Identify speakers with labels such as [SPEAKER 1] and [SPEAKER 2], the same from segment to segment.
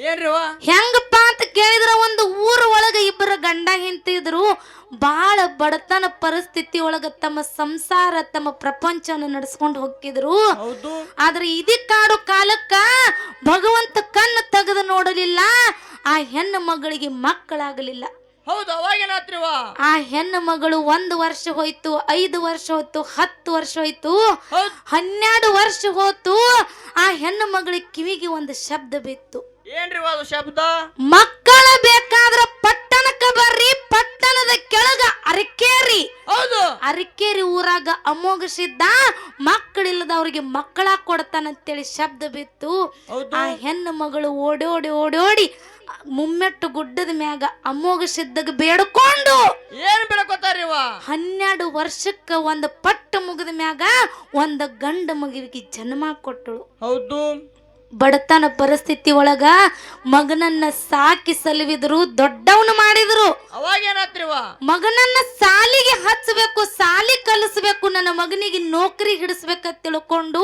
[SPEAKER 1] ಏನ್ರಿವ?
[SPEAKER 2] ಹೆಂಗಪ್ಪ ಅಂತ ಕೇಳಿದ್ರ ಒಂದು ಊರ ಒಳಗ ಇಬ್ಬರ ಗಂಡ ಹೆಂತಿದ್ರು ಬಾಳ ಬಡತನ ಪರಿಸ್ಥಿತಿ ಒಳಗ ತಮ್ಮ ಸಂಸಾರ ತಮ್ಮ ಪ್ರಪಂಚವನ್ನು ನಡೆಸ್ಕೊಂಡು ಹೋಗಿದ್ರು ಆದ್ರೆ ಇದಕ್ಕಾಡು ಕಾಲಕ್ಕ ಭಗವಂತ ಕಣ್ಣು ತೆಗೆದು ನೋಡಲಿಲ್ಲ ಆ ಹೆಣ್ಣು ಮಗಳಿಗೆ ಮಕ್ಕಳಾಗಲಿಲ್ಲ.
[SPEAKER 1] ಹೌದು ಅವಾಗೇನಾತ್ರಿವ
[SPEAKER 2] ಆ ಹೆಣ್ಣು ಮಗಳು ಒಂದು ವರ್ಷ ಹೋಯ್ತು ಐದು ವರ್ಷ ಹೋಯ್ತು ಹತ್ತು ವರ್ಷ ಹೋಯ್ತು ಹನ್ನೆರಡು ವರ್ಷ ಹೋಯ್ತು ಆ ಹೆಣ್ಣು ಮಗಳಿಗೆ ಕಿವಿಗೆ ಒಂದು ಶಬ್ದ ಬಿತ್ತು.
[SPEAKER 1] ಏನ್ರಿವ ಅದು ಶಬ್ದ?
[SPEAKER 2] ಮಕ್ಕಳ ಬೇಕಾದ್ರ ಪಟ್ಟಣಕ್ಕ ಬರ್ರಿ ಪಟ್ಟಣದ ಕೆಳಗ ಅರಕೇರಿ.
[SPEAKER 1] ಹೌದು.
[SPEAKER 2] ಅರಕೇರಿ ಊರಾಗ ಅಮೋಘ ಸಿದ್ಧ ಮಕ್ಕಳಿಲ್ಲದವ್ರಿಗೆ ಮಕ್ಕಳ ಕೊಡ್ತಾನಂತೇಳಿ ಶಬ್ದ ಬಿತ್ತು. ಆ ಹೆಣ್ಣು ಮಗಳು ಓಡೋಡಿ ಓಡೋಡಿ ಮುಮ್ಮೆಟ್ಟು ಗುಡ್ಡದ ಮ್ಯಾಗ ಅಮೋಘ ಸಿದ್ಧಗ ಬೇಡ್ಕೊಂಡು
[SPEAKER 1] ಏನ್ ಬೆಳಕೋತಾರಿವ
[SPEAKER 2] ಹನ್ನೆರಡು ವರ್ಷಕ್ಕ ಒಂದು ಪಟ್ಟ ಮುಗಿದ ಮ್ಯಾಗ ಒಂದು ಗಂಡ ಮಗುವಿಗೆ ಜನ್ಮ ಕೊಟ್ಟಳು.
[SPEAKER 1] ಹೌದು.
[SPEAKER 2] ಬಡತನ ಪರಿಸ್ಥಿತಿ ಒಳಗ ಮಗನನ್ನ ಸಾಕಿ ಸಲುವಿದ್ರು ದೊಡ್ಡವನು ಮಾಡಿದ್ರು.
[SPEAKER 1] ಅವಾಗೇನಾತ್ರಿವ
[SPEAKER 2] ಮಗನನ್ನ ಸಾಲಿಗೆ ಹಚ್ಚಬೇಕು ಸಾಲಿ ಕಲಿಸ್ಬೇಕು ನನ್ನ ಮಗನಿಗೆ ನೌಕರಿ ಹಿಡಿಸ್ಬೇಕಂತ ತಿಳ್ಕೊಂಡು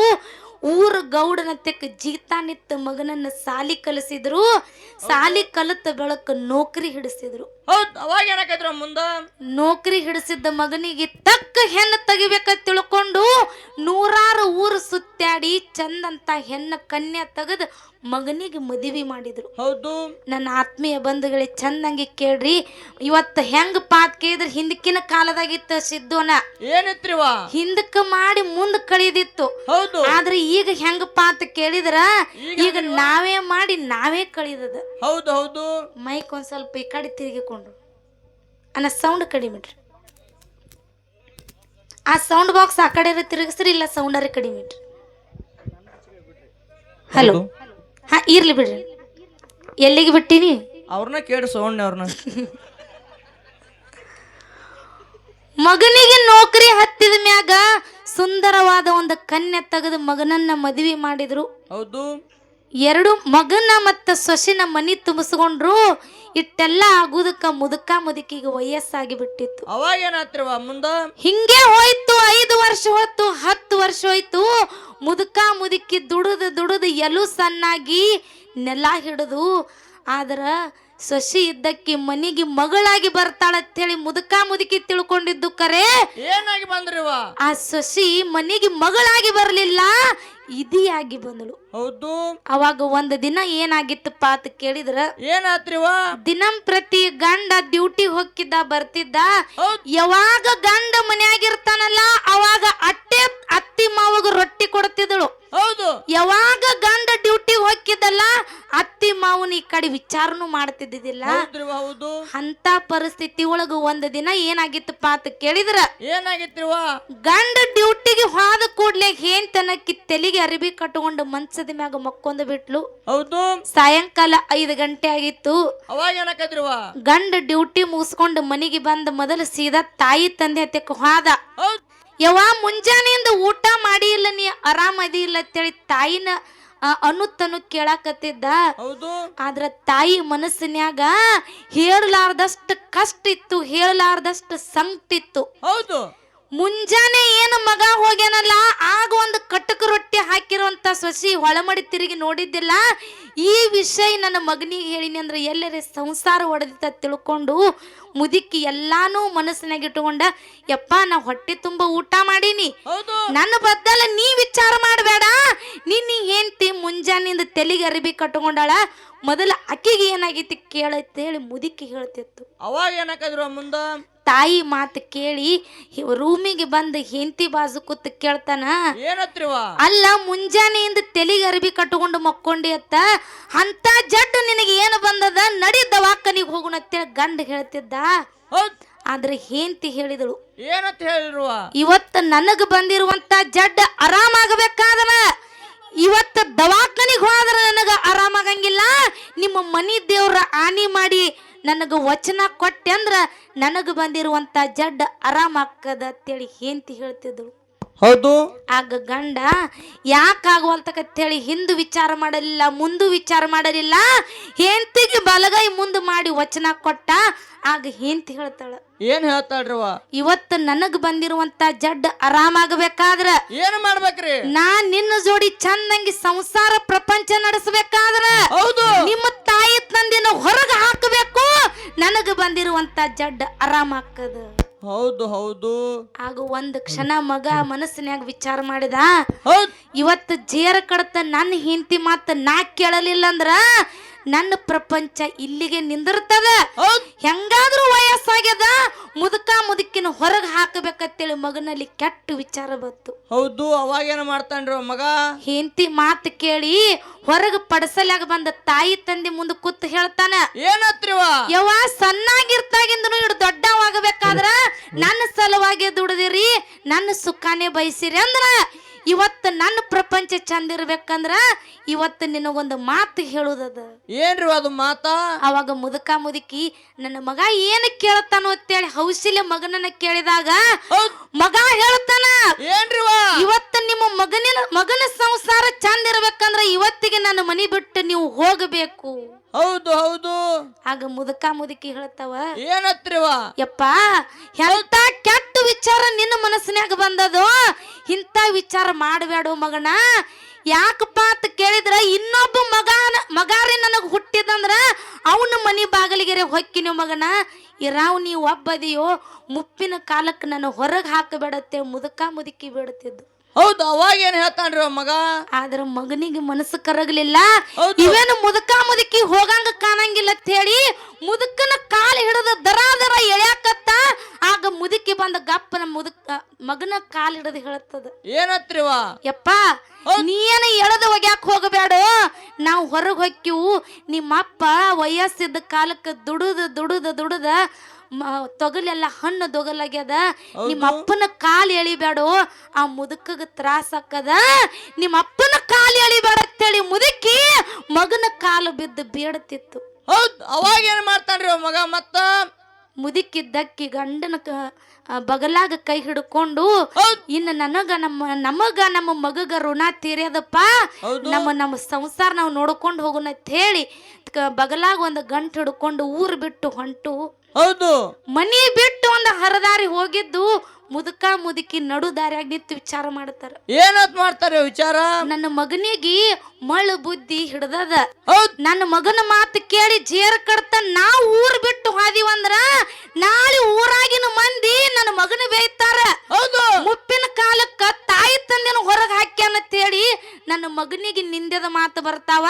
[SPEAKER 2] ಊರ ಗೌಡನ ತೆಕ್ಕ ಜೀತಾನಿತ್ತ ಮಗನನ್ನ ಸಾಲಿ ಕಲಿಸಿದ್ರು. ಸಾಲಿ ಕಲಿತ ಬೆಳಕ ನೌಕರಿ ಹಿಡಿಸಿದ್ರು.
[SPEAKER 1] ಹೌದ್ ಅವಾಗೇನಾಕೈತ್ರ ಮುಂದ?
[SPEAKER 2] ನೌಕರಿ ಹಿಡಿಸಿದ್ದ ಮಗನಿಗೆ ತಕ್ಕ ಹೆಣ್ಣು ತೆಗಿಬೇಕಂತ ತಿಳ್ಕೊಂಡು ನೂರಾರು ಊರು ಸುತ್ತಾಡಿ ಚಂದಂತ ಹೆಣ್ಣ ಕನ್ಯಾ ತೆಗೆದು ಮಗನಿಗೆ ಮದುವೆ ಮಾಡಿದ್ರು.
[SPEAKER 1] ಹೌದು.
[SPEAKER 2] ನನ್ನ ಆತ್ಮೀಯ ಬಂಧುಗಳೇ ಚಂದಂಗೆ ಕೇಳ್ರಿ. ಇವತ್ತು ಹೆಂಗ್ ಪಾತ್ ಕೇಳಿದ್ರೆ ಹಿಂದಕ್ಕಿನ ಕಾಲದಾಗಿತ್ತು ಸಿದ್ದುನ
[SPEAKER 1] ಏನಿತ್ರಿವ
[SPEAKER 2] ಹಿಂದಕ್ಕೆ ಮಾಡಿ ಮುಂದ್ ಕಳಿದಿತ್ತು.
[SPEAKER 1] ಹೌದು.
[SPEAKER 2] ಆದ್ರೆ ಈಗ ಹೆಂಗ ಪಾತ್ ಕೇಳಿದ್ರ? ಈಗ ನಾವೇ ಮಾಡಿ ನಾವೇ ಕಳಿದದ
[SPEAKER 1] ಹೌದು ಹೌದು.
[SPEAKER 2] ಮೈಕ್ ಒಂದ್ ಸ್ವಲ್ಪ ಈ ಕಡೆ ತಿರುಗಿಕೊಂಡು ಅನ್ನ ಸೌಂಡ್ ಕಡಿಮೆ ಇಟ್ರಿ ಆ ಸೌಂಡ್ ಬಾಕ್ಸ್ ಆ ಕಡೆ ತಿರುಗಿಸ್ರಿ ಇಲ್ಲ ಸೌಂಡರ ಕಡಿಮೆ ಇಟ್ರಿ ಹಲೋ ಹಾ ಇರ್ಲಿ ಬಿಡ್ರಿ. ಎಲ್ಲಿಗೆ ಬಿಟ್ಟಿನಿ?
[SPEAKER 1] ಅವ್ರನ್ನ ಕೇಳಿ ಸೌಂಡ್ ಅವ್ರನ್ನ.
[SPEAKER 2] ಮಗನಿಗೆ ನೌಕರಿ ಹತ್ತಿದ ಮ್ಯಾಗ ಸುಂದರವಾದ ಒಂದು ಕನ್ಯೆ ತೆಗೆದು ಮಗನನ್ನ ಮದುವೆ ಮಾಡಿದ್ರು.
[SPEAKER 1] ಹೌದು.
[SPEAKER 2] ಎರಡು ಮಗನ ಮತ್ತು ಸೊಸಿನ ಮನಿ ತುಂಬಿಸ್ಕೊಂಡ್ರು. ಇಟ್ಟೆಲ್ಲ ಆಗುದಕ್ಕ ಮುದುಕ ಮುದುಕಿಗೆ ವಯಸ್ಸಾಗಿ ಬಿಟ್ಟಿತ್ತು.
[SPEAKER 1] ಅವಾಗೇನಾತ್ರಿವ ಮುಂದ?
[SPEAKER 2] ಹಿಂಗೆ ಹೋಯ್ತು ಐದು ವರ್ಷ ಹೋಯ್ತು ಹತ್ತು ವರ್ಷ ಹೋಯ್ತು. ಮುದುಕ ಮುದುಕಿ ದುಡಿದು ದುಡಿದು ಎಲು ಸಣ್ಣಾಗಿ ನೆಲ ಹಿಡಿದು. ಆದ್ರ ಸೊಸಿ ಇದ್ದಕ್ಕಿ ಮನಿಗೆ ಮಗಳಾಗಿ ಬರ್ತಾಳಂತೇಳಿ ಮುದುಕ ಮುದುಕಿ ತಿಳ್ಕೊಂಡಿದ್ದು ಕರೆ.
[SPEAKER 1] ಏನಾಗಿ ಬಂದ್ರಿವ?
[SPEAKER 2] ಆ ಸೊಸಿ ಮನಿಗೆ ಮಗಳಾಗಿ ಬರಲಿಲ್ಲ. ಇದಿಯಾಗಿ ಬಂದಳು.
[SPEAKER 1] ಹೌದು.
[SPEAKER 2] ಅವಾಗ ಒಂದ್ ದಿನ ಏನಾಗಿತ್ತಪ್ಪ ಅಂತ ಕೇಳಿದ್ರ
[SPEAKER 1] ಏನಾತ್ರಿವ?
[SPEAKER 2] ದಿನಂಪ್ರತಿ ಗಂಡ ಡ್ಯೂಟಿ ಹೋಗಿದ್ದ ಬರ್ತಿದ್ದ. ಯಾವಾಗ ಗಂಡ ಮನ್ಯಾಗಿರ್ತಾನಲ್ಲ ಅವಾಗ ಅಟ್ಟೆ ಅತ್ತಿ ಮಾವಾಗ ರೊಟ್ಟಿ ಕೊಡ್ತಿದ್ದಳು.
[SPEAKER 1] ಹೌದು.
[SPEAKER 2] ಯಾವಾಗ ಅತ್ತಿ ಮಾವನ ಈ ಕಡೆ ವಿಚಾರನು
[SPEAKER 1] ಮಾಡ್ತಿದ್ದಿಲ್ಲ ಹೌದು.
[SPEAKER 2] ಅಂತ ಪರಿಸ್ಥಿತಿ ಒಳಗ ಒಂದ್ ದಿನ ಏನಾಗಿತ್ತಪ್ಪ ಅಂತ ಕೇಳಿದ್ರ?
[SPEAKER 1] ಏನಾಗಿತ್ರಿವ?
[SPEAKER 2] ಗಂಡ ಡ್ಯೂಟಿಗೆ ಹೋದ ಕೂಡ್ಲೆ ಏನ್ ತನಕ್ಕೆ ತಲೆಗೆ ಅರಿಬಿ ಕಟ್ಕೊಂಡು ಮಂಚದ ಮ್ಯಾಗ ಮಕ್ಕೊಂದು ಬಿಟ್ಲು.
[SPEAKER 1] ಹೌದು.
[SPEAKER 2] ಸಾಯಂಕಾಲ ಐದು ಗಂಟೆ ಆಗಿತ್ತು. ಗಂಡ ಡ್ಯೂಟಿ ಮುಗಿಸ್ಕೊಂಡು ಮನೆಗೆ ಬಂದ ಮೊದಲು ಸೀದಾ ತಾಯಿ ತಂದೆ ಹತ್ತಕ್ಕೆ ಹೋದ.
[SPEAKER 1] ಹೌದ್.
[SPEAKER 2] ಯವ್ವ ಮುಂಜಾನೆಯಿಂದ ಊಟ ಮಾಡಿ ಇಲ್ಲ ನೀ ಆರಾಮದಿ ಇಲ್ಲ ಅಂತೇಳಿ ತಾಯಿನ ಆ, ಅನುತ್ತನು ಕೇಳಾಕತ್ತಿದ್ದ.
[SPEAKER 1] ಹೌದು.
[SPEAKER 2] ಆದ್ರ ತಾಯಿ ಮನಸ್ಸಿನ್ಯಾಗ ಹೇಳಲಾರ್ದಷ್ಟು ಕಷ್ಟ ಇತ್ತು ಹೇಳಲಾರ್ದಷ್ಟು ಸಂಕಟ ಇತ್ತು
[SPEAKER 1] ಹೌದು.
[SPEAKER 2] ಮುಂಜಾನೆ ಏನು ಮಗ ಹೋಗ್ಯಾನಲ್ಲ ಆಗ ಒಂದು ಕಟಕ ರೊಟ್ಟಿ ಹಾಕಿರುವಂತ ಸೊಸಿ ಹೊಳಮಡಿ ತಿರುಗಿ ನೋಡಿದ್ದಿಲ್ಲ. ಈ ವಿಷಯ ನನ್ನ ಮಗನಿಗೆ ಹೇಳಿನಿ ಅಂದ್ರೆ ಎಲ್ಲರೇ ಸಂಸಾರ ಹೊಡೆದಿತ್ತ ತಿಳ್ಕೊಂಡು ಮುದುಕಿ ಎಲ್ಲಾನು ಮನಸ್ಸಿನಾಗ ಇಟ್ಟುಕೊಂಡ ಯಪ್ಪ ನಾ ಹೊಟ್ಟೆ ತುಂಬ ಊಟ ಮಾಡೀನಿ. ನನ್ನ ಬದ್ದಲ್ಲ ನೀ ವಿಚಾರ ಮಾಡಬೇಡ. ನಿನ್ನ ಹೆಂಡತಿ ಮುಂಜಾನಿಂದ ತೆಲಿಗೆ ಅರಿಬಿ ಕಟ್ಕೊಂಡಾಳ. ಮೊದಲ ಅಕ್ಕಿಗೆ ಏನಾಗೈತಿ ಕೇಳತ್ತೇಳಿ ಮುದುಕಿ ಹೇಳ್ತಿತ್ತು.
[SPEAKER 1] ಅವಾಗ ಏನಾಕಿದ್ರು ಮುಂದ?
[SPEAKER 2] ತಾಯಿ ಮಾತು ಕೇಳಿ ರೂಮಿಗೆ ಬಂದು ಹೆಂಡತಿ ಬಾಜು ಕೂತ್ ಕೇಳ್ತಾನ ಅಲ್ಲ ಮುಂಜಾನೆಯಿಂದ ತೆಲಿಗೆ ಅರಬಿ ಕಟ್ಕೊಂಡು ಮಕ್ಕೊಂಡಿ ಅತ್ತ ಅಂತ ಜಡ್ಡು ನಿನಗೆ ಏನು ಬಂದದ? ನಡಿ ದವಾಖಾನಿಗೆ ಹೋಗೋಣ ಅಂತೇಳಿ ಗಂಡ ಹೇಳ್ತಿದ್ದ. ಆದ್ರೆ ಹೆಂಡತಿ ಹೇಳಿದಳು
[SPEAKER 1] ಏನಂತ ಹೇಳಿರುವ?
[SPEAKER 2] ಇವತ್ತು ನನಗ ಬಂದಿರುವಂತ ಜಡ್ಡ ಆರಾಮಾಗಬೇಕಾದನ. ಇವತ್ತು ದವಾಖಾನಿಗೆ ಹೋದ್ರೆ ನನಗ ಆರಾಮಾಗಂಗಿಲ್ಲ. ನಿಮ್ಮ ಮನಿ ದೇವ್ರ ಆನಿ ಮಾಡಿ ನನಗ ವಚನ ಕೊಟ್ಟೆ ಅಂದ್ರ ನನಗ ಬಂದಿರುವಂತ ಜಡ್ಡ ಆರಾಮಾಕ್ಕದ ಅಂತೇಳಿ ಹೆಂತಿ ಹೇಳ್ತಿದ್ರು
[SPEAKER 1] ಹೌದು.
[SPEAKER 2] ಆಗ ಗಂಡ ಯಾಕಾಗುವಲ್ತಕತ್ತೇಳಿ ಹಿಂದು ವಿಚಾರ ಮಾಡಲಿಲ್ಲ ಮುಂದು ವಿಚಾರ ಮಾಡಲಿಲ್ಲ ಹೆಂತಿಗೆ ಬಲಗೈ ಮುಂದೆ ಮಾಡಿ ವಚನ ಕೊಟ್ಟ ಆಗ ಹೆಂತಿ ಹೇಳ್ತಾಳ
[SPEAKER 1] ಏನ್ ಹೇಳ್ತಾಳ್ರವ?
[SPEAKER 2] ಇವತ್ತು ನನಗ್ ಬಂದಿರುವಂತ ಜಡ್ ಆರಾಮಾಗಬೇಕಾದ್ರ
[SPEAKER 1] ಏನ್ ಮಾಡ್ಬೇಕ್ರಿ?
[SPEAKER 2] ನಾ ನಿನ್ನ ಜೋಡಿ ಚಂದಂಗಿ ಸಂಸಾರ ಪ್ರಪಂಚ ನಡೆಸಬೇಕಾದ್ರ
[SPEAKER 1] ಹೌದು.
[SPEAKER 2] ನಿಮ್ಮ ತಾಯಿ ತಂದಿನ ಹೊರಗ ಹಾಕಬೇಕು. ನನಗ್ ಬಂದಿರುವಂತ ಜಡ್ ಆರಾಮ ಹಾಕದ
[SPEAKER 1] ಹೌದು ಹೌದು.
[SPEAKER 2] ಆಗ ಒಂದ್ ಕ್ಷಣ ಮಗ ಮನಸ್ಸಿನ್ಯಾಗ ವಿಚಾರ ಮಾಡಿದ. ಇವತ್ತು ಜೇರ ಕಡತ ನನ್ನ ಹಿಂತಿ ಮಾತ ನಾ ಕೇಳಲಿಲ್ಲ ಅಂದ್ರ ನನ್ನ ಪ್ರಪಂಚ ಇಲ್ಲಿಗೆ ನಿಂದಿರ್ತದ ಹೆಂಗಾದ್ರೂ ವಯಸ್ಸಾಗ್ಯದ? ಮುದುಕ ಮುದುಕಿನ ಹೊರಗೆ ಹಾಕಬೇಕಂತೇಳಿ ಮಗನಲ್ಲಿ ಕೆಟ್ಟ ವಿಚಾರ ಬಂತು.
[SPEAKER 1] ಹೌದು ಅವಾಗೇನ ಮಾಡ್ತಾನ್ರಿ ಮಗ?
[SPEAKER 2] ಹೆಂಡತಿ ಮಾತು ಕೇಳಿ ಹೊರಗೆ ಪಡಸಲ್ಯಾಗ ಬಂದ ತಾಯಿ ತಂದೆ ಮುಂದೆ ಕೂತ್ ಹೇಳ್ತಾನ
[SPEAKER 1] ಏನತ್ರಿವ?
[SPEAKER 2] ಯವ್ವ ಸಣ್ಣಾಗಿರ್ತಾಗಿಂದನು ಇಡು ದೊಡ್ಡವಾಗಬೇಕಾದ್ರ ನನ್ನ ಸಲುವಾಗಿ ದುಡಿದಿರಿ ನನ್ನ ಸುಖಾನೇ ಬಯಸಿರಿ ಅಂದ್ರ ಇವತ್ತು ನನ್ನ ಪ್ರಪಂಚ ಚಂದ ಇರ್ಬೇಕಂದ್ರ ಇವತ್ತು ನಿನಗೊಂದು ಮಾತು ಹೇಳುದದ.
[SPEAKER 1] ಏನ್ರಿ ಅದು ಮಾತಾ?
[SPEAKER 2] ಅವಾಗ ಮುದುಕ ಮುದುಕಿ ನನ್ನ ಮಗ ಏನು ಕೇಳ್ತಾನೋ ಅಂತೇಳಿ ಹೌಸಿಲೆ ಮಗನನ್ನ ಕೇಳಿದಾಗ ಮಗ ಹೇಳ್ತಾನ
[SPEAKER 1] ಏನ್ರಿ
[SPEAKER 2] ಇವತ್ತು ನಿಮ್ಮ ಮಗನಿನ ಮಗನ ಸಂಸಾರ ಚಂದ ಇರ್ಬೇಕಂದ್ರ ಇವತ್ತಿಗೆ ನನ್ನ ಮನಿ ಬಿಟ್ಟು ನೀವು ಹೋಗಬೇಕು.
[SPEAKER 1] ಹೌದು ಹೌದು.
[SPEAKER 2] ಆಗ ಮುದುಕ ಮುದುಕಿ ಹೇಳ್ತಾವ
[SPEAKER 1] ಏನತ್ರಿವ?
[SPEAKER 2] ಯಪ್ಪ ಎಂತ ಕೆಟ್ಟ ವಿಚಾರ ನಿನ್ನ ಮನಸ್ಸಿನ್ಯಾಗ ಬಂದದು ಇಂಥ ವಿಚಾರ ಮಾಡಬೇಡ ಮಗನ. ಯಾಕಪ್ಪ ಅಂತ ಕೇಳಿದ್ರ ಇನ್ನೊಬ್ಬ ಮಗನ ಮಗಾರಿ ನನಗೆ ಹುಟ್ಟಿದಂದ್ರ ಅವನ ಮನಿ ಬಾಗಿಲಿಗೆರೆ ಹೊಕ್ಕಿನ ಮಗನ. ಇರಾವ್ ನೀ ಒಬ್ಬದಿಯೋ ಮುಪ್ಪಿನ ಕಾಲಕ್ಕೆ ನನ್ನ ಹೊರಗೆ ಹಾಕಬೇಡತ್ತೆ ಮುದುಕ ಮುದುಕಿ ಬೇಡುತ್ತಿದ್ದು
[SPEAKER 1] ಹೌದು ಅವಾಗ ಏನ್ ಹೇಳ್ತಾನ್ರಿ ಅವ ಮಗ?
[SPEAKER 2] ಆದ್ರ ಮಗನಿಗೆ ಮನಸ್ಸು ಕರಗಲಿಲ್ಲ.
[SPEAKER 1] ಹೌದು.
[SPEAKER 2] ಇವೇನು ಮುದುಕ ಮುದುಕಿ ಹೋಗಂಗ ಕಾಣಂಗಿಲ್ಲ ಅಂತ ಹೇಳಿ ಮುದುಕನ ಕಾಲು ಹಿಡಿದು ದರ ದರ ಎಳ್ಯಾಕತ್ತ ಆಗ ಮುದುಕಿ ಬಂದ ಗಪ್ಪನ ಮುದುಕ ಮಗನ ಕಾಲು ಹಿಡಿದು ಹೇಳುತ್ತದ
[SPEAKER 1] ಏನತ್ರಿವ
[SPEAKER 2] ಯಪ್ಪ ನೀನ ಎಳೆದು ಒಗ್ಯಾಕ ಹೋಗಬೇಡ. ನಾವು ಹೊರಗೆ ಹೊಕ್ಕಿವು ನಿಮ್ಮಪ್ಪ ವಯಸ್ಸಿದ್ದ ಕಾಲಕ್ಕೆ ದುಡುದ ದುಡುದ ದುಡುದ ತೊಗಲೆಲ್ಲ ಹಣ್ಣು ದೊಗಲಾಗ್ಯದ. ನಿಮ್ಮ ಅಪ್ಪನ ಕಾಲು ಎಳಿಬೇಡು. ಆ ಮುದುಕಗ ತ್ರಾಸ ಹಾಕದ ನಿಮ್ಮ ಅಪ್ಪನ ಕಾಲು ಎಳಿಬೇಡ ಅಂತೇಳಿ ಮುದುಕಿ ಮಗನ ಕಾಲು ಬಿದ್ದು ಬೇಡತಿತ್ತು.
[SPEAKER 1] ಹೌದು ಅವಾಗ ಏನ್ ಮಾಡ್ತಾನ್ರಿ ಅವ ಮಗ? ಮತ್ತ?
[SPEAKER 2] ಮುದುಕಿದ್ದಕ್ಕಿ ಗಂಡನ ಬಗಲಾಗ ಕೈ ಹಿಡ್ಕೊಂಡು ಇನ್ನು ನನಗ ನಮ್ಮ ನಮಗ ನಮ್ಮ ಮಗಗ ಋಣ ತೀರ್ಯದಪ್ಪ. ನಮ್ಮ ನಮ್ಮ ಸಂಸಾರ ನಾವು ನೋಡ್ಕೊಂಡು ಹೋಗೋಣ ಅಂತ ಹೇಳಿ ಬಗಲಾಗ ಒಂದು ಗಂಟು ಹಿಡ್ಕೊಂಡು ಊರು ಬಿಟ್ಟು ಹೊಂಟು.
[SPEAKER 1] ಹೌದು.
[SPEAKER 2] ಮನಿ ಬಿಟ್ಟು ಒಂದು ಹರದಾರಿ ಹೋಗಿದ್ದು ಮುದುಕ ಮುದುಕಿ ನಡು ದಾರಿಯಾಗಿ ನಿಂತು ವಿಚಾರ ಮಾಡ್ತಾರ.
[SPEAKER 1] ಏನತ್ ಮಾಡ್ತಾರೆ ವಿಚಾರ?
[SPEAKER 2] ನನ್ನ ಮಗನಿಗೆ ಮಳ್ಳು ಬುದ್ಧಿ ಹಿಡ್ದದ.
[SPEAKER 1] ಹೌದ್.
[SPEAKER 2] ನನ್ನ ಮಗನ ಮಾತು ಕೇಳಿ ಜೇರ ಕಡ್ತ ನಾವು ಊರ್ ಬಿಟ್ಟು ಹೋದಿವಂದ್ರ ನಾಳೆ ಊರಾಗಿನ ಮಂದಿ ನನ್ನ ಮಗನ ಬೇಯ್ತಾರ.
[SPEAKER 1] ಹೌದು.
[SPEAKER 2] ಮುಪ್ಪಿನ ಕಾಲಕ್ಕ ತಾಯಿ ತಂದೆನ ಹೊರಗೆ ಹೇಳಿ ನನ್ನ ಮಗನಿಗೆ ನಿಂದೆದ ಮಾತು ಬರ್ತಾವ.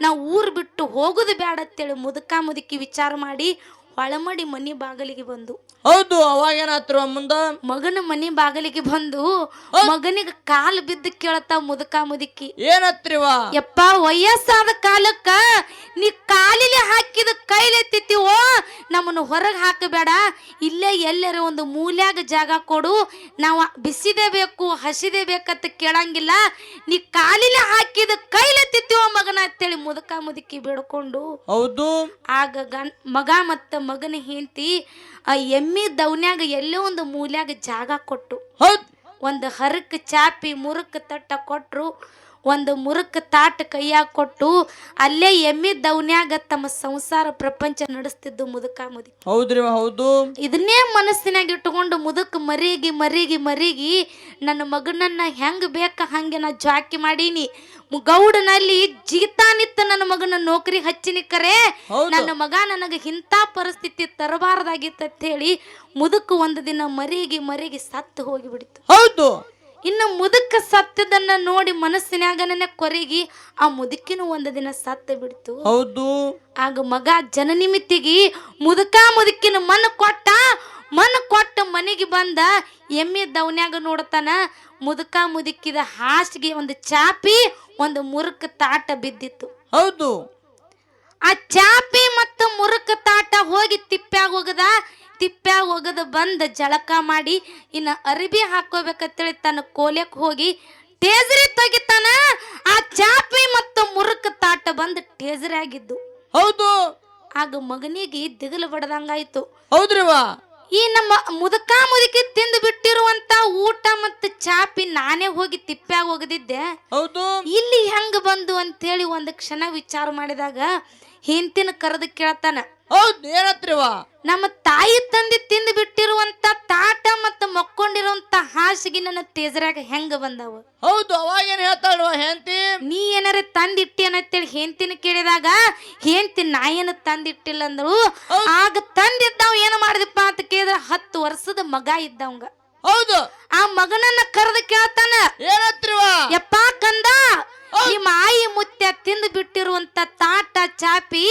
[SPEAKER 2] ನಾ ಊರ್ ಬಿಟ್ಟು ಹೋಗುದು ಬೇಡ ಅಂತೇಳಿ ಮುದುಕ ಮುದುಕಿ ವಿಚಾರ ಮಾಡಿ ಹೊಳಮಡಿ ಮನಿ ಬಾಗಿಲಿಗೆ ಬಂದು.
[SPEAKER 1] ಹೌದು ಅವಾಗ ಏನಾತ್ರ ಮುಂದ
[SPEAKER 2] ಮಗನ ಮನಿ ಬಾಗಿಲಿಗೆ ಬಂದು ಮಗನಿಗೆ ಕಾಲು ಬಿದ್ದು ಕೇಳತ್ತ ಮುದುಕ ಮುದುಕಿ.
[SPEAKER 1] ಏನತ್ರಿವ
[SPEAKER 2] ಯಪ್ಪ ವಯಸ್ಸಾದ ಕಾಲಕ್ಕ ನೀ ಕಾಲಿಲೆ ಹಾಕಿದ ಕೈಲೆತ್ತಿತ್ತೀವೋ ನಮ್ಮನ್ನು ಹೊರಗೆ ಹಾಕಬೇಡ. ಇಲ್ಲೇ ಎಲ್ಲರ ಒಂದು ಮೂಲ್ಯಾಗ ಜಾಗ ಕೊಡು. ನಾವು ಬಿಸಿದೇ ಬೇಕು ಹಸಿದೇ ಬೇಕಂತ ಕೇಳಂಗಿಲ್ಲ. ನೀ ಕಾಲಿಲೆ ಹಾಕಿದ ಕೈಲೆತ್ತಿತ್ತೀವೋ ಮಗನ ಅಂತೇಳಿ ಮುದುಕ ಮುದುಕಿ ಬಿಡ್ಕೊಂಡು.
[SPEAKER 1] ಹೌದು.
[SPEAKER 2] ಆಗ ಗನ್ ಮಗ ಮತ್ತ ಮಗನ ಹೆಂಡತಿ ಆ ಎಮ್ಮಿ ದವನ್ಯಾಗ ಎಲ್ಲೋ ಒಂದು ಮೂಲ್ಯಾಗ ಜಾಗ ಕೊಟ್ಟು
[SPEAKER 1] ಹೌದ್.
[SPEAKER 2] ಒಂದು ಹರಕ್ ಚಾಪಿ ಮುರುಕ್ ತಟ್ಟ ಕೊಟ್ರು. ಒಂದು ಮುರುಕ್ ತಾಟ ಕೈಯಾಗ ಕೊಟ್ಟು ಅಲ್ಲೇ ಎಮ್ಮಿ ದೌನ್ಯಾಗ ತಮ್ಮ ಸಂಸಾರ ಪ್ರಪಂಚ ನಡೆಸ್ತಿದ್ದು ಮುದುಕ ಮುದಿ
[SPEAKER 1] ಹೌದ್ರಿ ಹೌದು.
[SPEAKER 2] ಇದನ್ನೇ ಮನಸ್ಸಿನಾಗ ಇಟ್ಟುಕೊಂಡು ಮುದುಕ್ ಮರಿಗಿ ಮರಿಗಿ ಮರಿಗಿ ನನ್ನ ಮಗನನ್ನ ಹೆಂಗ್ ಬೇಕ ಹಂಗೆ ನಾ ಜಾಕಿ ಮಾಡೀನಿ. ಗೌಡನಲ್ಲಿ ಜೀತಾನಿತ್ತ ನನ್ನ ಮಗನ ನೌಕರಿ ಹಚ್ಚಿನಿ ಕರೆ. ನನ್ನ ಮಗ ನನಗ ಇಂಥ ಪರಿಸ್ಥಿತಿ ತರಬಾರದಾಗಿತ್ತ ಅಂತ ಹೇಳಿ ಮುದುಕ ಒಂದು ದಿನ ಮರಿಗಿ ಮರಿಗಿ ಸತ್ತು ಹೋಗಿಬಿಡ್ತು.
[SPEAKER 1] ಹೌದು.
[SPEAKER 2] ಇನ್ನು ಮುದುಕ ಸತ್ಯದನ್ನ ನೋಡಿ ಮನಸ್ಸಿನಾಗನೇ ಕೊರಗಿ ಆ ಮುದುಕಿನ ಒಂದು ದಿನ ಸತ್ತ ಬಿಡ್ತು.
[SPEAKER 1] ಹೌದು.
[SPEAKER 2] ಆಗ ಮಗ ಜನನಿಮಿತ್ತಿಗೆ ಮುದುಕ ಮುದುಕಿನ ಮನ ಕೊಟ್ಟ ಮನ ಕೊಟ್ಟ ಮನೆಗೆ ಬಂದ ಎಮ್ಮೆ ದವನ್ಯಾಗ ನೋಡ್ತಾನ ಮುದುಕ ಮುದುಕಿದ ಹಾಸಿಗೆ ಒಂದು ಚಾಪಿ ಒಂದು ಮುರುಕ ತಾಟ ಬಿದ್ದಿತ್ತು.
[SPEAKER 1] ಹೌದು.
[SPEAKER 2] ಆ ಚಾಪಿ ಮತ್ತು ಮುರುಕ ತಾಟ ಹೋಗಿ ತಿಪ್ಪ್ಯಾಗ ಹೋಗದ ತಿಪ್ಪ್ಯಾಗ ಹೋಗದ ಬಂದ ಜಳಕ ಮಾಡಿ ಇನ್ನ ಅರಿಬಿ ಹಾಕೋಬೇಕಂತೇಳಿ ತನ್ನ ಕೋಲಕ್ಕೆ ಹೋಗಿ ಟೇಜರಿ ತೆಗಿತಾನ. ಆ ಚಾಪಿ ಮತ್ತು ಮುರುಕ ತಾಟ ಬಂದು ಟೇಜರಿ ಆಗಿದ್ದು.
[SPEAKER 1] ಹೌದು.
[SPEAKER 2] ಆಗ ಮಗನಿಗೆ ದಿಗಲು ಬಡದಂಗಾಯ್ತು.
[SPEAKER 1] ಹೌದ್ರಿವಾ
[SPEAKER 2] ಈ ನಮ್ಮ ಮುದುಕ ಮುದುಕಿ ತಿಂದು ಬಿಟ್ಟಿರುವಂತ ಊಟ ಮತ್ತು ಚಾಪಿ ನಾನೇ ಹೋಗಿ ತಿಪ್ಪ್ಯಾಗ ಒಗದಿದ್ದೆ
[SPEAKER 1] ಹೌದು.
[SPEAKER 2] ಇಲ್ಲಿ ಹೆಂಗ ಬಂದು ಅಂತೇಳಿ ಒಂದು ಕ್ಷಣ ವಿಚಾರ ಮಾಡಿದಾಗ ಹಿಂತಿನ ಕರೆದು ಕೇಳ್ತಾನ
[SPEAKER 1] ಹೌದ್ ಏನತ್ರಿವ
[SPEAKER 2] ನಮ್ಮ ತಾಯಿ ತಂದೆ ತಿಂದು ಬಿಟ್ಟಿರುವಂತ ತಾಟ ಮತ್ತು ಮಕ್ಕೊಂಡಿರುವಂತ ಹಾಸಿಗೆ ನನ್ನ ತೇಜರಾಗ ಹೆಂಗ ಬಂದವ?
[SPEAKER 1] ಹೌದು ಅವಾಗೇನ್ ಹೇಳ್ತಾಳ ಹೆಂತಿ
[SPEAKER 2] ನೀ ಏನಾರ ತಂದಿಟ್ಟಿ ಅನ್ನತ್ತೇಳಿ ಹೆಂತಿನ ಕೇಳಿದಾಗ ಹೆಂತಿ ನಾ ಏನು ತಂದಿಟ್ಟಿಲ್ಲ ಅಂದ್ರು. ಆಗ ತಂದಿದ್ದಾವ್ ಏನು ಮಾಡಿದಪ್ಪ ಅಂತ ಕೇಳಿದ್ರೆ ಹತ್ತು ವರ್ಷದ ಮಗ ಇದ್ದವಂಗ.
[SPEAKER 1] ಹೌದು.
[SPEAKER 2] ಆ ಮಗನನ್ನ ಕರೆದು ಕೇಳ್ತಾನ.
[SPEAKER 1] ಏನತ್ರಿವ
[SPEAKER 2] ಯಪ್ಪ ಕಂದ ನಿಮ್ಮ ಆಯಿ ಮುತ್ಯ ತಿಂದು ಬಿಟ್ಟಿರುವಂತ ತಾಟ ಚಾಪಿ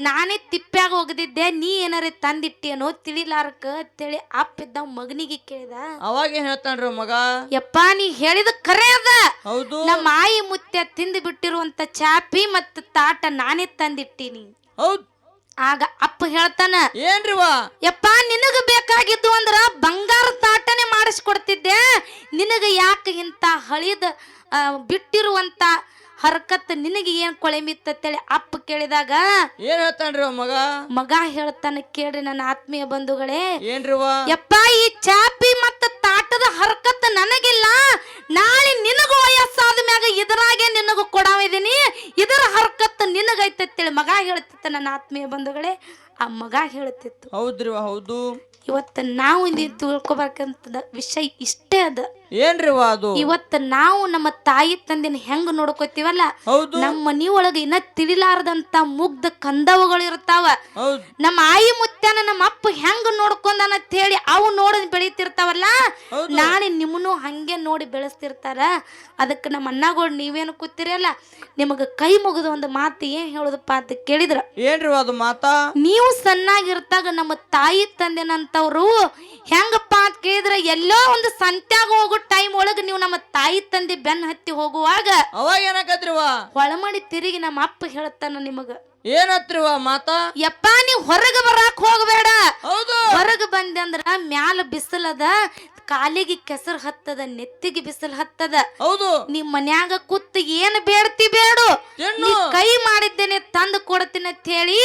[SPEAKER 2] ನಾನೇ ತಿಪ್ಪ್ಯಾಗ ಹೋಗದಿದ್ದೆ ನೀ ಏನಾರ ತಂದಿಟ್ಟೇನೋ ತಿಳಿಲಾರಕ ಅಂತೇಳಿ ಅಪ್ಪಿದ್ದ ಮಗನಿಗೆ ಕೇಳಿದ.
[SPEAKER 1] ಅವಾಗ ಹೇಳ್ತಾನ್ರಿ ಮಗ?
[SPEAKER 2] ಯಪ್ಪ ನೀ ಹೇಳಿದ ಕರೆ ಅದ.
[SPEAKER 1] ಹೌದು.
[SPEAKER 2] ನಮ್ಮ ಆಯಿ ಮುತ್ಯ ತಿಂದು ಬಿಟ್ಟಿರುವಂತ ಚಾಪಿ ಮತ್ತು ತಾಟ ನಾನೇ ತಂದಿಟ್ಟೀನಿ.
[SPEAKER 1] ಹೌದ್.
[SPEAKER 2] ಆಗ ಅಪ್ಪ ಹೇಳ್ತಾನ
[SPEAKER 1] ಏನ್ರಿವಾ?
[SPEAKER 2] ಯಪ್ಪ ನಿನಗ ಬೇಕಾಗಿದ್ದು ಅಂದ್ರ ಬಂಗಾರ ತಾಟನೆ ಮಾಡಿಸ್ಕೊಡ್ತಿದ್ದೆ. ನಿನಗ ಯಾಕೆ ಇಂತ ಹಳಿದ ಬಿಟ್ಟಿರುವಂತ ಹರಕತ್ ನಿನಗೆ ಏನ್ ಕೊಳೆಮಿತ್ತೇಳಿ ಅಪ್ಪ ಕೇಳಿದಾಗ
[SPEAKER 1] ಏನ್ ಹೇಳ್ತಾನ್ರಿ ಮಗ?
[SPEAKER 2] ಮಗ ಹೇಳ್ತಾನ ಕೇಳ್ರಿ ನನ್ನ ಆತ್ಮೀಯ ಬಂಧುಗಳೇ.
[SPEAKER 1] ಏನ್ರಿವಾ?
[SPEAKER 2] ಯಪ್ಪ ಈ ಚಾಪಿ ಮತ್ತ ತಾಟದ ಹರಕತ್ ನನಗಿಲ್ಲ. ನಾಳೆ ನಿನಗೂ ವಯಸ್ಸಾದ ಮ್ಯಾಗ ಇದರಾಗೆ ನಿನಗೂ ಕೊಡಾವಿದೀನಿ ಇದರ ಹರಕತ್ ನಿನಗೈತಂತೇಳಿ ಮಗ ಹೇಳ್ತಿತ್ತ ನನ್ನ ಆತ್ಮೀಯ ಬಂಧುಗಳೇ ಆ ಮಗ ಹೇಳ್ತಿತ್ತು.
[SPEAKER 1] ಹೌದ್ರಿ ಹೌದು.
[SPEAKER 2] ಇವತ್ತು ನಾವು ಇಲ್ಲಿ ತಿಳ್ಕೊಬೇಕಂತದ ವಿಷಯ ಇಷ್ಟೇ ಅದ.
[SPEAKER 1] ಏನ್ರಿವ ಅದು?
[SPEAKER 2] ಇವತ್ತು ನಾವು ನಮ್ಮ ತಾಯಿ ತಂದಿನ ಹೆಂಗ್ ನೋಡ್ಕೋತೀವಲ್ಲ? ನಮ್ಮ ಮನಿ ಒಳಗ ಇನ್ನ ತಿಳಿಲಾರದಂತ ಮುಗ್ಧ ಕಂದವಗಳು ಇರ್ತಾವ. ನಮ್ಮ ಆಯಿ ಮುತ್ಯಾನ ನಮ್ಮ ಅಪ್ಪ ಹೆಂಗ್ ನೋಡ್ಕೊಂಡನ ಅಂತ ಹೇಳಿ ಅವು ನೋಡ್ ಬೆಳಿತಿರ್ತಾವಲ್ಲ. ನಾಳೆ ನಿಮ್ಮನು ಹಂಗೆ ನೋಡಿ ಬೆಳೆಸ್ತಿರ್ತಾರ. ಅದಕ್ಕೆ ನಮ್ಮ ಅಣ್ಣಗಳು ನೀವೇನು ಕೂತಿರಲ್ಲ? ನಿಮಗ ಕೈ ಮುಗಿದ ಒಂದು ಮಾತು ಏನ್ ಹೇಳುದಪ್ಪ ಅಂತ ಕೇಳಿದ್ರ?
[SPEAKER 1] ಏನ್ರಿ ಅದು ಮಾತಾ?
[SPEAKER 2] ನೀವು ಸಣ್ಣಾಗಿರ್ತಾಗ ನಮ್ಮ ತಾಯಿ ತಂದೆನಂತವ್ರು ಹೆಂಗಪ್ಪ ಅಂತ ಕೇಳಿದ್ರ? ಎಲ್ಲೋ ಒಂದು ಸಂತ್ಯಾಗ ಹೋಗೋ ಟೈಮ್ ಒಳಗೆ ನೀವು ನಮ್ಮ ತಾಯಿ ತಂದೆ ಬೆನ್ನ ಹತ್ತಿ ಹೋಗುವಾಗ
[SPEAKER 1] ಅವಾಗ ಏನಾಕತ್ರಿವ
[SPEAKER 2] ಹೊಳಮಡಿ ತಿರುಗಿ ನಮ್ಮ ಅಪ್ಪ ಹೇಳ್ತಾನ ನಿಮಗ.
[SPEAKER 1] ಏನತ್ರಿವ ಮಾತಾ?
[SPEAKER 2] ಯಪ್ಪ ನೀ ಹೊರಗೆ ಬರಾಕ್ ಹೋಗಬೇಡ.
[SPEAKER 1] ಹೌದು.
[SPEAKER 2] ಹೊರಗೆ ಬಂದೆ ಅಂದ್ರ ಮ್ಯಾಲ ಬಿಸಿಲದ ಕಾಲಿಗೆ ಕೆಸರು ಹತ್ತದ ನೆತ್ತಿಗೆ ಬಿಸಿಲು ಹತ್ತದ.
[SPEAKER 1] ಹೌದು.
[SPEAKER 2] ನಿಮ್ ಮನ್ಯಾಗ ಕೂತ್ ಏನ್ ಬೇಡ್ತಿ ಬೇಡು. ನೀ ಕೈ ಮಾಡಿದ್ದೇನೆ ತಂದು ಕೊಡ್ತೀನಿ ಅಂತ ಹೇಳಿ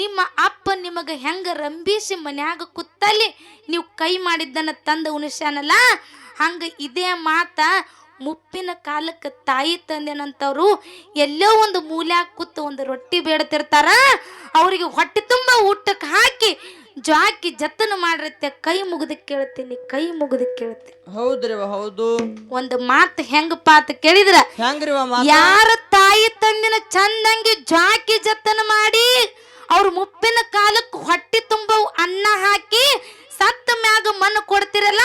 [SPEAKER 2] ನಿಮ್ಮ ಅಪ್ಪ ನಿಮಗ ಹೆಂಗ ರಂಬಿಸಿ ಮನ್ಯಾಗ ಕೂತಲ್ಲಿ ನೀವು ಕೈ ಮಾಡಿದ್ದನ್ನ ತಂದು ಉಣಿಸ್ಯಾನಲ್ಲ ಹಂಗ ಇದೇ ಮಾತ ಮುಪ್ಪಿನ ಕಾಲಕ್ಕೆ ತಾಯಿ ತಂದೆನಂತವ್ರು ಎಲ್ಲೋ ಒಂದು ಮೂಲ್ಯಾಗ ಕೂತು ಒಂದು ರೊಟ್ಟಿ ಬೇಡ್ತಿರ್ತಾರ ಅವರಿಗೆ ಹೊಟ್ಟೆ ತುಂಬ ಊಟಕ್ಕೆ ಹಾಕಿ ಜಾಕಿ ಜತನ ಮಾಡಿರುತ್ತೆ. ಕೈ ಮುಗಿದು ಕೇಳ್ತೀನಿ ಕೈ ಮುಗಿದು ಕೇಳ್ತೀನಿ.
[SPEAKER 1] ಹೌದ್ರಿ ಹೌದು.
[SPEAKER 2] ಒಂದು ಮಾತು ಹೆಂಗಪ್ಪ ಅಂತ ಕೇಳಿದ್ರ?
[SPEAKER 1] ಹೆಂಗ್ರಿವ
[SPEAKER 2] ಯಾರ ತಾಯಿ ತಂದಿನ ಚಂದಂಗಿ ಜಾಕಿ ಜತನ ಮಾಡಿ ಅವ್ರ ಮುಪ್ಪಿನ ಕಾಲಕ್ಕೆ ಹೊಟ್ಟೆ ತುಂಬ ಅನ್ನ ಹಾಕಿ ಸತ್ತ ಮ್ಯಾಗ ಮಣ್ಣು ಕೊಡ್ತಿರಲ್ಲ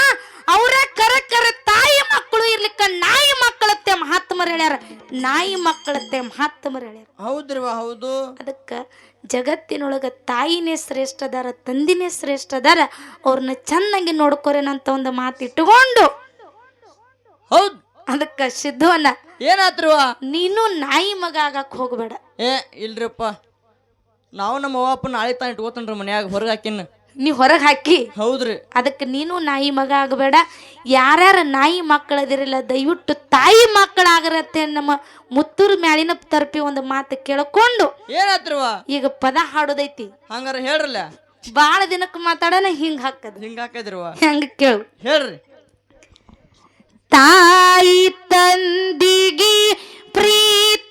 [SPEAKER 2] ಅವರ ಕರ ಕರ ತಾಯಿ ಮಕ್ಕಳು ಇರ್ಲಿಕ್ಕ ನಾಯಿ ಮಕ್ಕಳತ್ತೆ ಮಹಾತ್ಮರು ಹೇಳ್ಯಾರ ನಾಯಿ ಮಕ್ಕಳತ್ತೆ ಮಹಾತ್ಮರು ಹೇಳ್ಯಾರ
[SPEAKER 1] ಹೌದ್ರಿವ ಹೌದು.
[SPEAKER 2] ಅದಕ್ಕ ಜಗತ್ತಿನೊಳಗ ತಾಯಿನೇ ಶ್ರೇಷ್ಠ ಅದಾರ ತಂದಿನೇ ಶ್ರೇಷ್ಠ ಅದಾರ ಅವ್ರನ್ನ ಚೆನ್ನಾಗಿ ನೋಡ್ಕೊರೇನಂತ ಒಂದು ಮಾತು ಇಟ್ಟುಕೊಂಡು
[SPEAKER 1] ಹೌದು.
[SPEAKER 2] ಅದಕ್ಕ ಸಿದ್ಧವನ್ನ
[SPEAKER 1] ಏನಾದ್ರು
[SPEAKER 2] ನೀನು ನಾಯಿ ಮಗ ಆಗಕ್ ಹೋಗ್ಬೇಡ.
[SPEAKER 1] ಏ ಇಲ್ರಿಪ್ಪ. ನಾವು ನಮ್ಮ ಅವ್ವಪ್ಪನ ನಾಳೆ ತಾನು ಇಟ್ಕೋತನ್ರಿ ಮನ್ಯಾಗ ಹೊರಗೆ ಹಾಕಿನ.
[SPEAKER 2] ನೀ ಹೊರಗೆ ಹಾಕಿ.
[SPEAKER 1] ಹೌದ್ರಿ.
[SPEAKER 2] ಅದಕ್ಕೆ ನೀನು ನಾಯಿ ಮಗ ಆಗಬೇಡ. ಯಾರ್ಯಾರ ನಾಯಿ ಮಕ್ಕಳದಿರಲ್ಲ ದಯವಿಟ್ಟು ತಾಯಿ ಮಕ್ಕಳಾಗರತ್ತೆ ನಮ್ಮ ಮುತ್ತೂರು ಮ್ಯಾಲಿನ ತರ್ಪಿ ಒಂದು ಮಾತು ಕೇಳ್ಕೊಂಡು
[SPEAKER 1] ಏನಾತ್ರಿವ?
[SPEAKER 2] ಈಗ ಪದ ಹಾಡೋದೈತಿ.
[SPEAKER 1] ಹಂಗಾರ ಹೇಳ್ರಲ್ಲ?
[SPEAKER 2] ಬಾಳ ದಿನಕ್ಕೆ ಮಾತಾಡೋಣ ಹಿಂಗ್ ಹಾಕದ್.
[SPEAKER 1] ಹಿಂಗ ಹಾಕದ್ರವ?
[SPEAKER 2] ಹೆಂಗ ಕೇಳು.
[SPEAKER 1] ಹೇಳ್ರಿ.
[SPEAKER 2] ತಾಯಿ ತಂದಿಗೆ ಪ್ರೀತಿದಿಂದ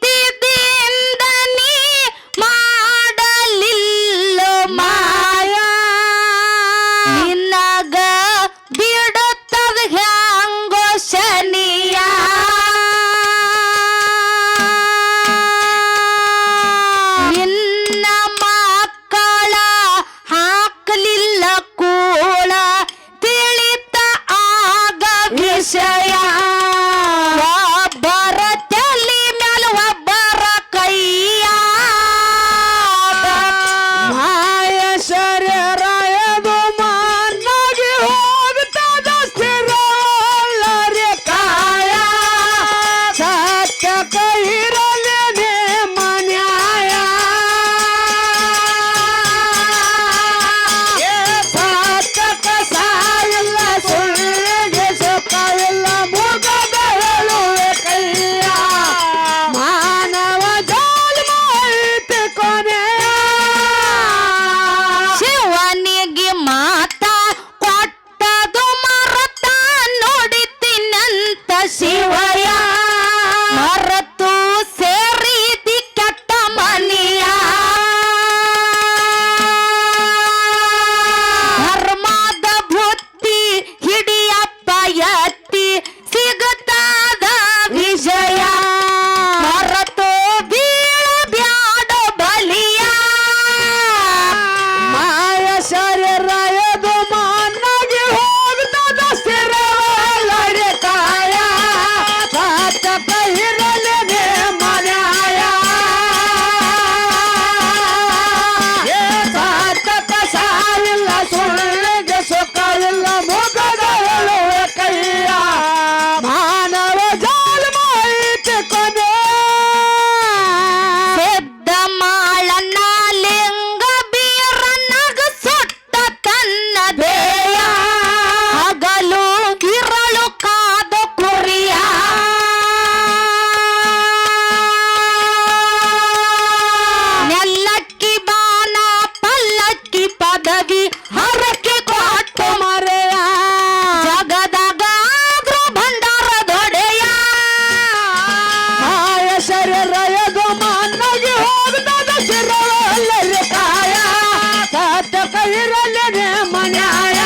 [SPEAKER 3] ಕೈರಲ್ಲೇ ಮನ್ಯಾಯ.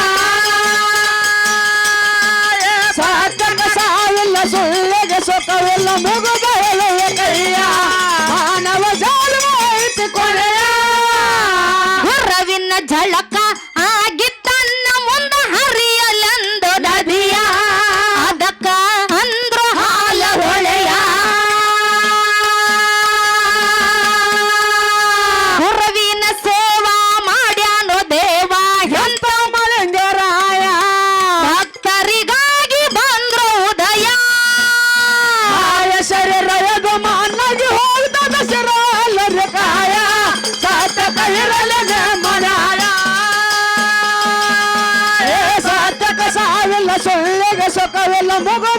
[SPEAKER 3] ಸಾಕಕ್ಕ ಸಾವಿಲ್ಲ ಸುಳ್ಳಿಗೆ ಸುಖವಿಲ್ಲ ಮುಗುಬಯಲೆಯ ಕೈಯ. ಅವೆಲ್ಲ ಮಗುವ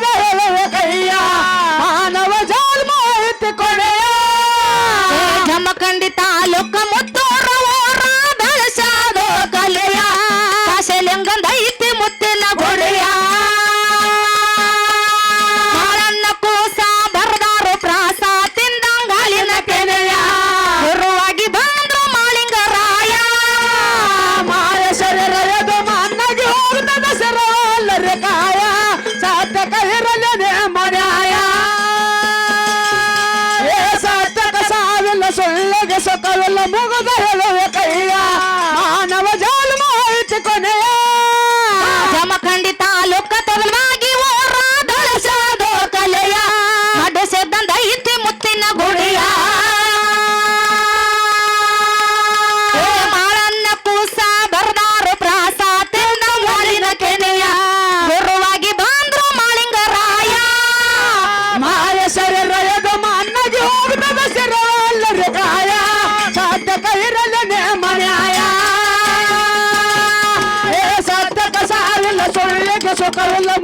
[SPEAKER 3] ಸರ್ಕಾರ ಎಲ್ಲ